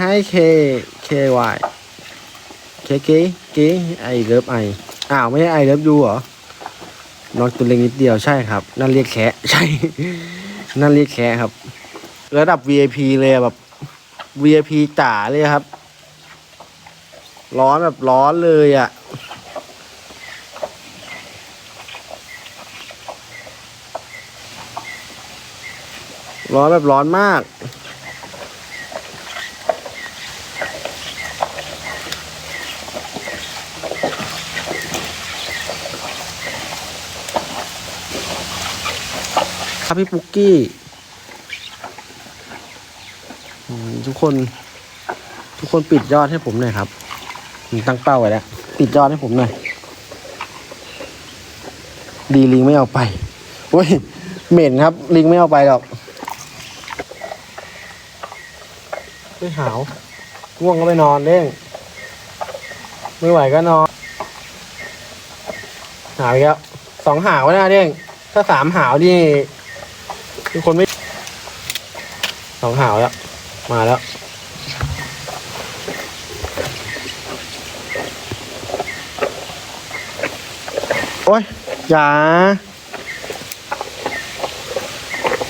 ให้เคเควายเคเกเกไอเลิฟไออ้าวไม่ใช่ไอเลิฟยูเหรอน้องตัวเล็กนิดเดียวใช่ครับ นั่นเรียกแคะใช่ นั่นเรียกแคะครับ ระดับ VIP เลยแบบ VIP จ๋าเลยครับ ร้อนแบบร้อนเลยอะ่ะร้อนแบบร้อนมาก ครับพี่ปุ๊กกี้ทุกคน ทุกคนปิดยอดให้ผมหน่อยครับผมตั้งเป้าไว้แล้วปิดยอดให้ผมหน่อยดีลิงไม่เอาไปเว้ยเหม็นครับ ลิงไม่เอาไปหรอกไม่หาวง่วงก็ไปนอนเด้งไม่ไหวก็นอน หาวอีกแล้วสองหาวนะเด้งถ้าสามหาวนี่ ทุกคนไม่สองหาวแล้ว มาแล้ว โอ้ยอย่า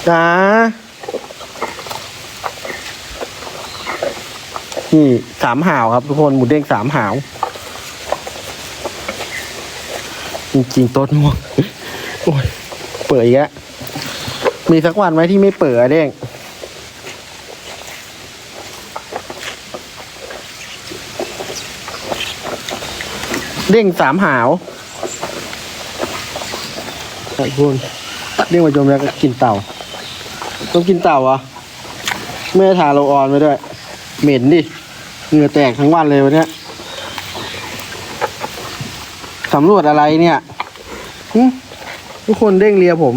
อย่านี่สามหาวครับทุกคนหมูเด้งสามหาว จริงๆต้นม่วงโอ้ยเปิดอีกแล้ว มีสักวันไหมที่ไม่เปิดอะเด้งเด้งสามหาวไอ้คุณเด้งมาจมแล้วก็กินเต่า ต้องกินเต่าเหรอะไม่ได้ทาโรลออนไปด้วย เหม็นดิ เหงื่อแตกทั้งวันเลยวันเนี้ยสำรวจอะไรเนี่ยหึทุกคนเด้งเลียผม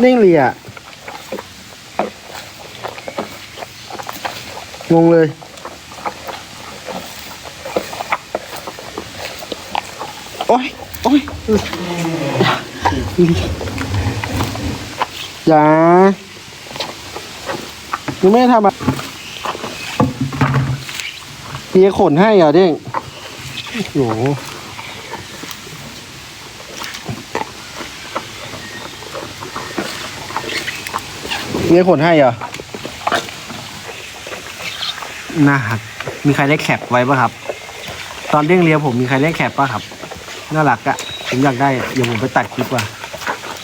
เด้งเลียงงเลย โอ้ยโอ้ยอย่ายังไม่ได้ทำอะเปียขนให้เหรอเด้งโอ้โห เปียขนให้เหรอน่าหักมีใครได้แคปไว้ป่ะครับ ตอนเด้งเลียผมมีใครได้แคปป่ะครับ น่ารักอะผมอยากได้เดี๋ยวผมไปตัดคลิปว่ะ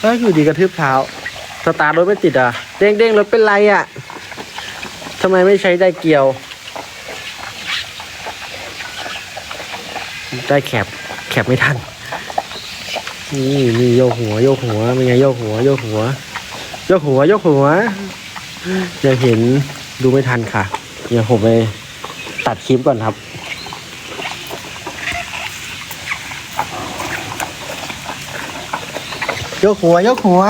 เฮ้ยอยู่ดีกระทืบเท้า สตาร์ทรถไม่ติดอะ เด้งเด้งรถเป็นไรอะทำไมไม่ใช้ได้เกียว ได้แคปแคปไม่ทัน นี่นี่โยกหัวโยกหัวเป็นไงโยกหัวโยกหัวโยกหัวโยกหัวอย่าเห็นดูไม่ทันค่ะเดี๋ยวผมไปตัดคลิปก่อนครับยกหัวยกหัว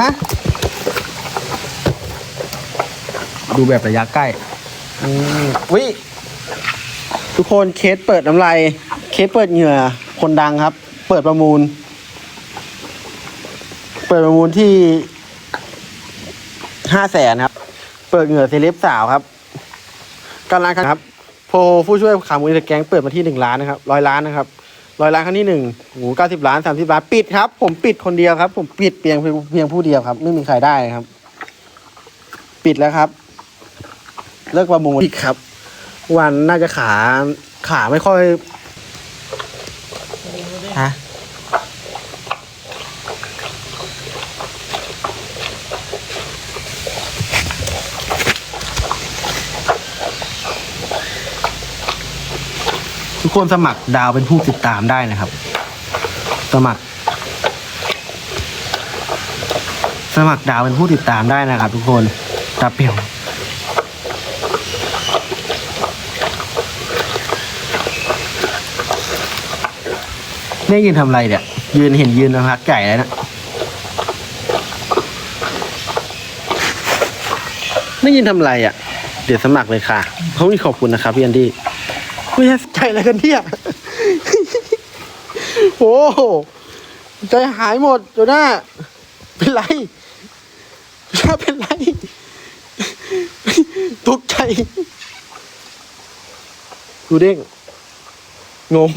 ดูแบบระยะใกล้อืมวิทุกคนเคสเปิดน้ำลายเคสเปิดเหงื่อ คนดังครับ เปิดประมูล เปิดประมูลที่ ห้าแสนครับ เปิดเหงื่อเซเลบสาวครับกำลังครับ โพผู้ช่วยขามูลแกงเปิดมาที่หนึ่งล้านนะครับร้อยล้านนะครับร้อยล้านครั้งที่หนึ่งโอ้เก้าสิบล้านสามสิบล้านปิดครับ ผมปิดคนเดียวครับ ผมปิดเพียงเพียงผู้เดียวครับ ไม่มีใครได้ครับ ปิดแล้วครับ เลิกประมูลอีกครับ วันน่าจะขาขาไม่ค่อยฮะ ทุกคนสมัครดาวเป็นผู้ติดตามได้นะครับ สมัคร สมัครดาวเป็นผู้ติดตามได้นะครับ ทุกคนตาเปี่ยวเนี่ยยืนทำอะไรเนี่ย ยืนเห็นยืนมาพักไก่แล้วนะไม่ยืนทำอะไรอะ เดี๋ยวสมัครเลยค่ะเขามีขอบคุณนะครับพี่อันดี้ ไม่ใช่ใจอะไรกันเนี่ยโอ้โหใจหายหมดโจน่าเป็นไรโจน่าเป็นไรตกใจดูเด้งงง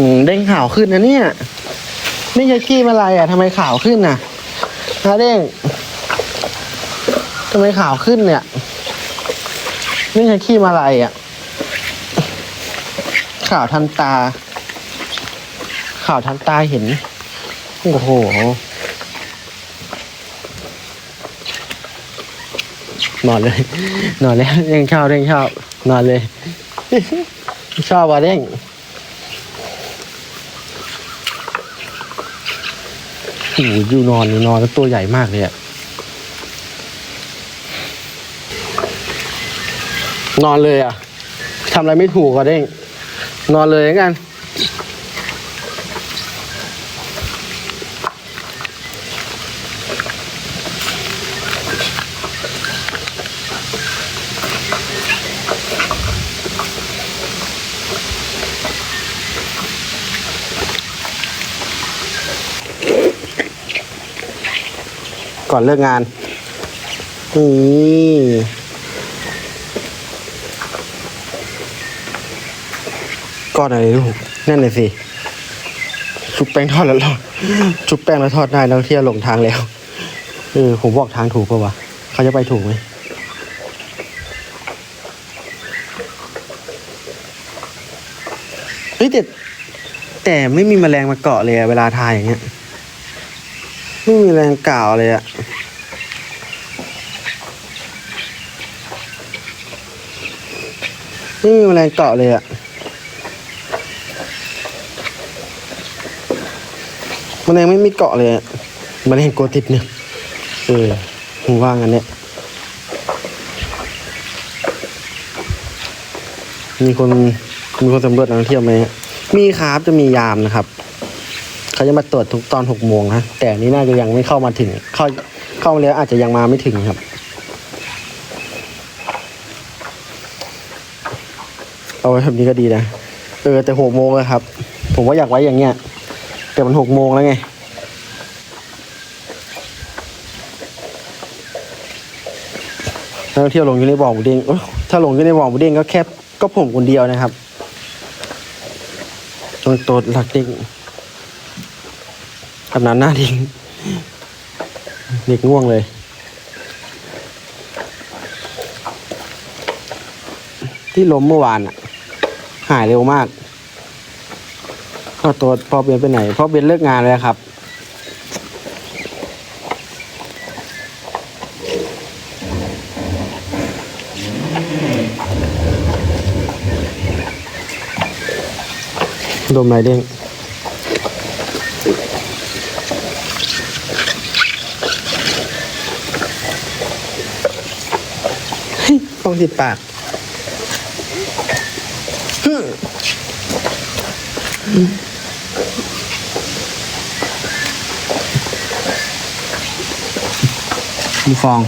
อืมเด้งขาวขึ้นนะเนี่ย นี่จะขี้อะไรอะทำไมขาวขึ้นน่ะนะเด้งทำไมขาวขึ้นเนี่ย นี่จะขี้อะไรอะ ข่าวทันตา ข่าวทันตาเห็น โอ้โห นอนเลย นอนแล้วเด้งชอบเด้งชอบนอนเลยชอบว่ะเด้งโอ้โหอยู่นอนอยู่นอนแล้วตัวใหญ่มากเลยอะ นอนเลยอะทำอะไรไม่ถูกก็เด้นอนเลยแล้วกันก่อนเลิกงานนี่ ก้อนอะไรลูกนั่นเลยสิ ชุบแป้งทอดแล้วหรอชุบแป้งแล้วทอดได้แล้วเที่ยวหลงทางแล้วเออผมบอกทางถูกปะวะเขาจะไปถูกไหมเฮ้ยแต่แต่ไม่มีแมลงมาเกาะเลยอะเวลาทายอย่างเงี้ยไม่มีแรงกล่าวเลยอะไม่มีแรงเกาะเลยอะ มันยังไม่มีเกาะเลยมันเห็นกลัวติดเนี่ยเออผมว่างอันเนี่ยมีคนมีคนสำรวจนักท่องเที่ยวไหมมีครับจะมียามนะครับเขาจะมาตรวจทุกตอนหกโมงนะแต่นี้น่าจะยังไม่เข้ามาถึง เข้าเข้ามาแล้วอาจจะยังมาไม่ถึงครับ เอาไว้แบบนี้ก็ดีนะเออแต่หกโมงอะครับ ผมว่าอยากไว้อย่างเงี้ย แต่มันหกโมงแล้วไงนักท่องเที่ยวลงอยู่ในบ่อหมูเด้งถ้าลงอยู่ในบ่อหมูเด้งก็แค่ก็ผมคนเดียวนะครับตรงโตดหลักเด้งทำนั้นหน้าดิ้งเด็กง่วงเลยที่ล้มเมื่อวานอะหายเร็วมาก พ่อตัวพ่อเบนไปไหนพ่อเบนเลิกงานแล้วครับ ดมไหนเด้งเฮ้องติดปากฮึ่ม ดูฟอง